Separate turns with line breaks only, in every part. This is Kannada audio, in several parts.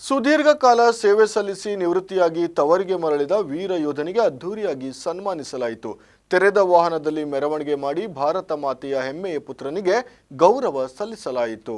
ಸುದೀರ್ಘ ಕಾಲ ಸೇವೆ ಸಲ್ಲಿಸಿ ನಿವೃತ್ತಿಯಾಗಿ ತವರಿಗೆ ಮರಳಿದ ವೀರ ಯೋಧನಿಗೆ ಅದ್ಧೂರಿಯಾಗಿ ಸನ್ಮಾನಿಸಲಾಯಿತು. ತೆರೆದ ವಾಹನದಲ್ಲಿ ಮೆರವಣಿಗೆ ಮಾಡಿ ಭಾರತ ಮಾತೆಯ ಹೆಮ್ಮೆಯ ಪುತ್ರನಿಗೆ ಗೌರವ ಸಲ್ಲಿಸಲಾಯಿತು.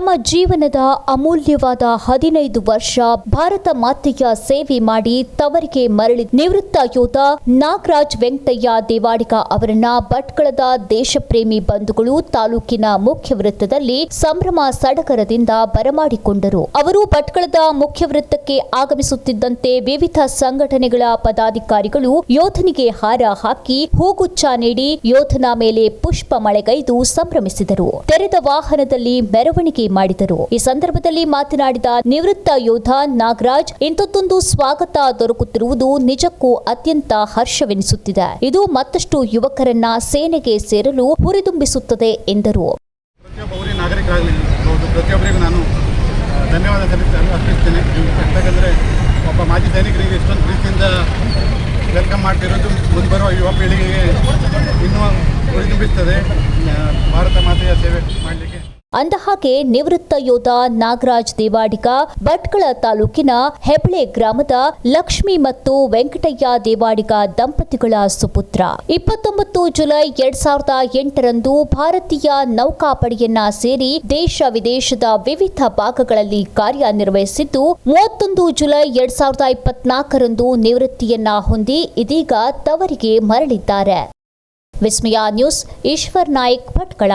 ತಮ್ಮ ಜೀವನದ ಅಮೂಲ್ಯವಾದ ಹದಿನೈದು ವರ್ಷ ಭಾರತ ಮಾತೆಯ ಸೇವೆ ಮಾಡಿ ತವರಿಗೆ ಮರಳಿ ನಿವೃತ್ತ ಯೋಧ ನಾಗರಾಜ್ ವೆಂಕಟಯ್ಯ ದೇವಾಡಿಗ ಅವರನ್ನ ಭಟ್ಕಳದ ದೇಶಪ್ರೇಮಿ ಬಂಧುಗಳು ತಾಲೂಕಿನ ಮುಖ್ಯ ವೃತ್ತದಲ್ಲಿ ಸಂಭ್ರಮ ಸಡಗರದಿಂದ ಬರಮಾಡಿಕೊಂಡರು. ಅವರು ಭಟ್ಕಳದ ಮುಖ್ಯ ವೃತ್ತಕ್ಕೆ ಆಗಮಿಸುತ್ತಿದ್ದಂತೆ ವಿವಿಧ ಸಂಘಟನೆಗಳ ಪದಾಧಿಕಾರಿಗಳು ಯೋಧನಿಗೆ ಹಾರ ಹಾಕಿ ಹೂಗುಚ್ಛ ನೀಡಿ ಯೋಧನ ಮೇಲೆ ಪುಷ್ಪ ಮಳೆಗೈದು ಸಂಭ್ರಮಿಸಿದರು. ತೆರೆದ ವಾಹನದಲ್ಲಿ ಮೆರವಣಿಗೆ ಮಾಡಿದರು. ಈ ಸಂದರ್ಭದಲ್ಲಿ ಮಾತನಾಡಿದ ನಿವೃತ್ತ ಯೋಧ ನಾಗರಾಜ್, ಇಂಥದ್ದೊಂದು ಸ್ವಾಗತ ದೊರಕುತ್ತಿರುವುದು ನಿಜಕ್ಕೂ ಅತ್ಯಂತ ಹರ್ಷವೆನಿಸುತ್ತಿದೆ. ಇದು ಮತ್ತಷ್ಟು ಯುವಕರನ್ನ ಸೇನೆಗೆ ಸೇರಲು ಹುರಿದುಂಬಿಸುತ್ತದೆ ಎಂದರು.
ನಾನು ಧನ್ಯವಾದ ಅರ್ಪಿಸ್ತೇನೆ. ಒಬ್ಬ ಮಾಜಿ ಸೈನಿಕರಿಗೆ ಇಷ್ಟೊಂದು ಪ್ರೀತಿಯಿಂದ ವೆಲ್ಕಮ್ ಮಾಡ್ತಿರೋದು ಮುಂದೆ ಯುವ ಪೀಳಿಗೆಗೆ ಇನ್ನೂ ಉಳಿದುಂಬಿಸ್ತದೆ ಭಾರತ ಮಾತೆಯ ಸೇವೆ ಮಾಡಲಿಕ್ಕೆ
ಅಂದಹಾಗೆ ನಿವೃತ್ತ ಯೋಧ ನಾಗರಾಜ್ ದೇವಾಡಿಗ ಭಟ್ಕಳ ತಾಲೂಕಿನ ಹೆಬ್ಳೆ ಗ್ರಾಮದ ಲಕ್ಷ್ಮಿ ಮತ್ತು ವೆಂಕಟಯ್ಯ ದೇವಾಡಿಗ ದಂಪತಿಗಳ ಸುಪುತ್ರ. ಇಪ್ಪತ್ತೊಂಬತ್ತು ಜುಲೈ ಎರಡ್ ಸಾವಿರದ ಎಂಟರಂದು ಭಾರತೀಯ ನೌಕಾಪಡೆಯನ್ನ ಸೇರಿ ದೇಶ ವಿದೇಶದ ವಿವಿಧ ಭಾಗಗಳಲ್ಲಿ ಕಾರ್ಯನಿರ್ವಹಿಸಿದ್ದು, ಮೂವತ್ತೊಂದು ಜುಲೈ ಎರಡ್ ಸಾವಿರದ ಇಪ್ಪತ್ನಾಲ್ಕರಂದು ನಿವೃತ್ತಿಯನ್ನ ಹೊಂದಿ ಇದೀಗ ತವರಿಗೆ ಮರಳಿದ್ದಾರೆ. ವಿಸ್ಮಯ ನ್ಯೂಸ್, ಈಶ್ವರ್ ನಾಯ್ಕ್ ಭಟ್ಕಳ.